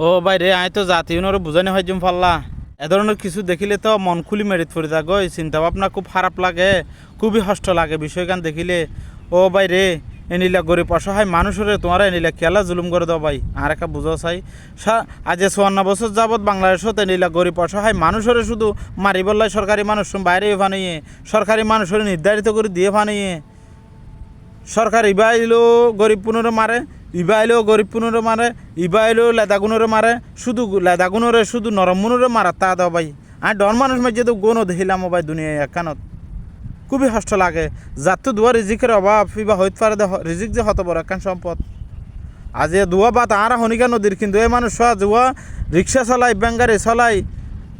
ও ভাই রে আয় তো জাতি উনারও বুঝানি হয় জুম পাল্লা এ ধরনের কিছু দেখিলে তো মন খুলি মেরিত পড়ে থাক ওই চিন্তা ভাবনা খুব খারাপ লাগে, খুবই কষ্ট লাগে বিষয়গান দেখিলে। ও ভাই রে এনিলা গরিব অসহায় মানুষের তোমার এনিলা খেলা জুলুম করে দাও ভাই। আর একটা বুঝাও চাই আজ চুয়ান্ন বছর যাবৎ বাংলাদেশত এনিলা গরিব অসহায় মানুষের শুধু মারি বললাই সরকারি মানুষ বাইরে ফানিয়ে সরকারি মানুষের নির্ধারিত করে দিয়ে ফানিয়ে সরকার আইলো গরিব পুনরে মারে ইবা আইলো গরিব পুনরে মারে ইবা আইলো লেদাগুনরে মারে, শুধু লেদাগুনরে শুধু নরম মুনরে মারা, তা দাও ভাই। আর ডর মানুষ মাঝে তো গোনো দেখিলাম ভাই দুনিয়ায় একানত। খুবই কষ্ট লাগে। যার তো দুয়া রিজিকের অভাব ফিবা হইতে পারে রিজিক যে হত বড় একখান সম্পদ। আজ দুয়া বাত আর হনিকা নদীর, কিন্তু এই মানুষ জুয়া রিক্সা চলাই, ব্যাঙ্গারি চলাই,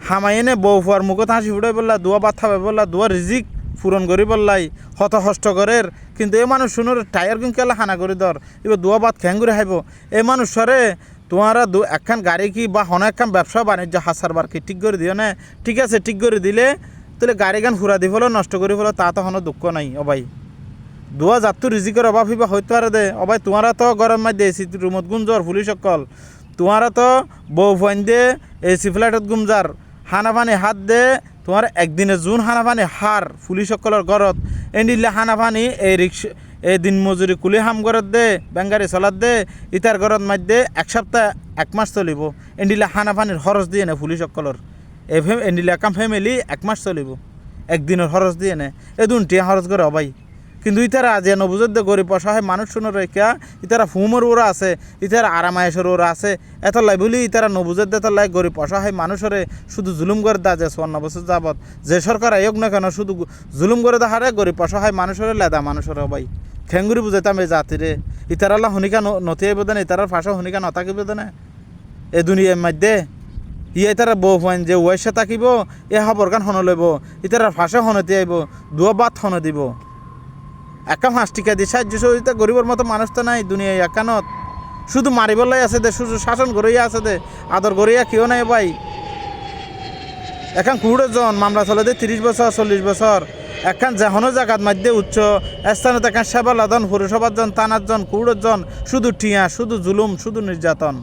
হামাইনে বউ ফুয়ার মুখত হাসি ফুটাই বললা, দুয়া বাত খাবে বললা, দুয়া রিজিক পূরণ করি বললাই হত হষ্ট করের। কিন্তু এই মানুষ শুনোর, টায়ার কিন্তু কেলা হানা করে দর এবার দুয়া বাত খ্যাং করে হাইব। এই মানুষ সরে, তোমারা দু একখান গাড়ি কি বা হন একখান ব্যবসা বাণিজ্য হাসার বার কি ঠিক করে দিও না? ঠিক আছে, ঠিক করে দিলে, তাহলে গাড়ি গান ফুরা দি ফেলো, নষ্ট করে ফেলো, তা তো হনো দুঃখ নাই ভাই। দুয়া জাতু রিজিকের অভাব হিবা হইতে পারে দে। অবাই তোমারা তো গরম মাঝে এসি রুমত গুঞ্জর পুলিশ সকল তোমারা তো বউ ফাইন দে, এসি ফ্ল্যাটত গুমজার হানা পানি হাত দে, তোমার একদিনে জুন হানা পানি হার পুলিশ সকলের ঘরত এনিলে হানা পানি এই রিক্সা এই দিন মজুরি কুলি হাম ঘরত দে বেঙ্গারি চলাত দে ইতার ঘরত দে, এক সপ্তাহ, এক মাস চলিব। এনিলে হানা পানির খরচ দিয়ে নে পুলিশ সকলের এই ফেম এনিলে একাম ফ্যামিলি এক মাস চলিব। একদিনের খরচ দিয়ে নে? এ দুনটিয়া খরচ করে অবাই কিন্তু ইতারা যে দে গরিব অসহায় মানুষ শুনে রেখা, ইতারা ফুমর ওরা আছে, ইতারা আরামায়েশের ওরা আছে। এত লাই বলি ইতারা নবুজত দে লাই গরিব অসহায় মানুষরে শুধু জুলুম করে দা যে চুয়ান্ন বছর যাবত যে সরকার আয়োগ না কেন, শুধু জুলুম করে দেখারে গরিব অসহায় মানুষের, লেদা মানুষের ভাই। খেঙ্গুরি বুঝাইতাম এই জাতিরে ইতারা আল্লাহ হনিকা নথি আইব দেনে, ইতারার ফাঁসা হনিকা নথাকিব দেনে। এ দুনিয়ার মধ্যে ইয়ে তারা বউ ফাইন যে ওয়াইসা থাকিব এ খবর গান হন লইব। ইতারা ফাঁসা হনতি আইব, দুয়া বাত হন দিব। একা পাঁচ টিকা দিয়ে সাহায্য সহযোগিতা গরিবের মতো মানুষ তো নাই দুনিয়ায় একানত। শুধু মারিবলাই আছে দে, শুধু শাসন করিয়া আছে দে, আদর করিয়া কেউ নাই ভাই? এখন কুড়ো জন, মামলা চলে দে তিরিশ বছর, চল্লিশ বছর। এখন যেহনো জায়গাত মধ্যে উচ্চ স্থানত এখন সেবা লাদন পুরসভার জন থানার জন, কুড়ো জন, শুধু টিয়া শুধু জুলুম, শুধু নির্যাতন।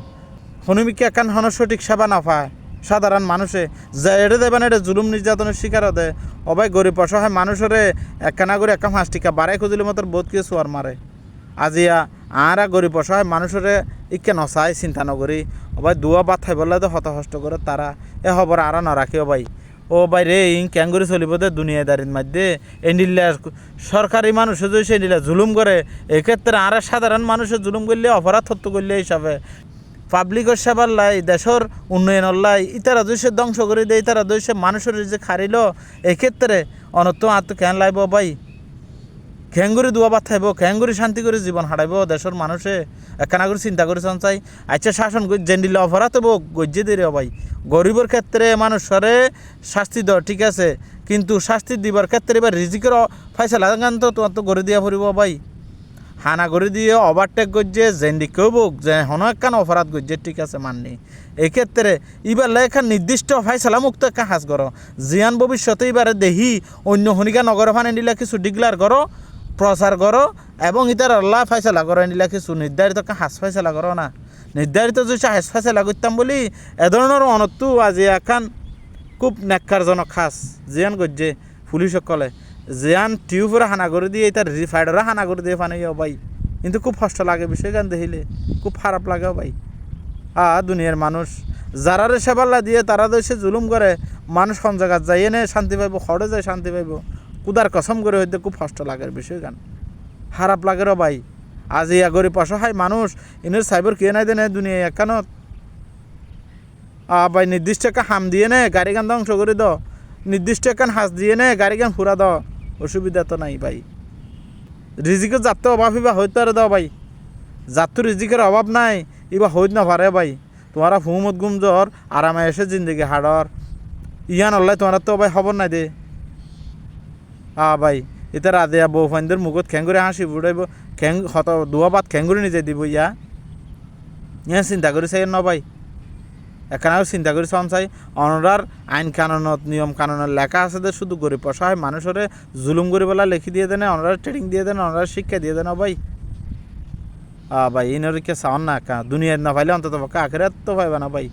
হনুমিকে এখন হন সঠিক সেবা না পায়? সাধারণ মানুষে যে এটা দেবেন এটা জুলুম নির্যাতনের শিকার হতে অবাই গরিব অসহায় মানুষরে একখানা করে একা পাঁচ টিকা বাড়াই খুঁজিলে মতো বোধ কিছু সোয়ার মারে। আজিয়া আরা গরিব অসহায় মানুষরে ইকে নচাই চিন্তা নকরি। অবাই দুয়া বাত খাই বললে তো হতহষ্ট করে তারা। এ খবর আরা নরাখে অবাই ও ভাই রে ইং ক্যাঙ্গুরি চলিব দে দুনিয়া দুনিয়াদারির মধ্যে এনিলা সরকারি মানুষে যদি সে জুলুম করে, এক্ষেত্রে আর সাধারণ মানুষের জুলুম করলে, অপরাধ হত্য করলে হিসাবে। পাবলিকের সেবার লাই, দেশের উন্নয়নের লাই, ইতারা দুইশে ধ্বংস করে দেয়, ইতারা দুইশে মানুষের যে খারিল, এক্ষেত্রে অনত আত্ম কেন লাইব ভাই। খেঙ্গুরি দুয়া বাত খাইব খেঙ্গুরি শান্তি করে জীবন হারাইব, দেশের মানুষে একখানা করে চিন্তা করে চাই আচ্ছা শাসন জেন্ডিলে অপরাধ হব গজ্জে দিয়ে ভাই গরিবের ক্ষেত্রে মানুষরে শাস্তি দেওয়া ঠিক আছে, কিন্তু শাস্তি দিবার ক্ষেত্রে এবার রিজিকের ফাইসলা গান তো তোমার তো গড়ে দিয়া ফুরিব ভাই। হানা করে দিয়ে ওভারটেক করছে জেন্ডি কেউ বোক যে হন একখান অপরাধ করছে ঠিক আছে, মাননি। এই ক্ষেত্রে এবার লেখা নির্দিষ্ট ফাইসলা মুক্ত একটা হাস করো জিয়ান ভবিষ্যতে এবারে দেহি অন্য হনিকা নগর ফানে নিলে কিছু ডিক্লার করো প্রচার করো এবং ইতার আল্লাহ ফাইসলা করো নিলে কিছু নির্ধারিত হাস ফাইসলা করো না। নির্ধারিত যদি হাস ফাইসলা করতাম বলি, এ ধরনের অনত্তু আজি এখান খুব নেককারজনক খাস জিয়ান গজ্জে, পুলিশ সকলে। জিয়ান টিউবরে হানা করে দিয়ে তার রিফাইডরে হানা করে দিয়ে ফানে ভাই। কিন্তু খুব কষ্ট লাগে বিষয় গান দেখিলে। খুব খারাপ লাগে ভাই। আ, দুনিয়ার মানুষ। যারারে সেবাল্লা দিয়ে তারা সে জুলুম করে। মানুষ কোন জায়গায় যাই এনে শান্তি পাইব, খড়ে যায়, শান্তি পাইব। কুদার কসম করে হইতে খুব কষ্ট লাগে বিষয় গান। খারাপ লাগে র ভাই। আজ ইয়া গরিব অসহায় মানুষ, ইনের সাইবার কে নাই দেনে দুনিয়া একানত ভাই নির্দিষ্ট একটা হাম দিয়ে নে, গাড়ি গান ধ্বংস করে দ নির্দিষ্ট একখান হাঁস দিয়ে নে, গাড়ি গান ফুরা দ অসুবিধা তো নাই ভাই। রিজিকের যাত্রা অভাব ইবা হইতে পারে দাও ভাই। যাত্র রিজিকের অভাব নাই, ইবা হইত না পারে ভাই। তোমারা হুমত গুমজর আরামে এসে জিন্দগি হাড়র ইয়ান অল্লাই তোমার তো ভাই খবর নাই দে। আ ভাই এটা রাধে বউ ফাইনদের মুখত খেঙ্গুরে হাসি ফুটাইব খেং হত দুয়া বাত খেঙ্গুরে নিজে দিব ইয়া। ইয়া চিন্তা কৰি চাই ন ভাই। এখানে চিন্তা করি চান চাই অনরার আইন কানুনত, নিয়ম কানুনের লেখা আছে যে শুধু গরিব অসহায় মানুষরে জুলুম করে বেলা লিখি দিয়ে দেনে, অনরার ট্রেনিং দিয়ে দেন, অনরার শিক্ষা দিয়ে দেন ভাই। ভাই ইনর কে চাওয়ান না দুনিয়ার না পাইলে অন্তত পক্ষে আখেরাত তো পাইবা না ভাই।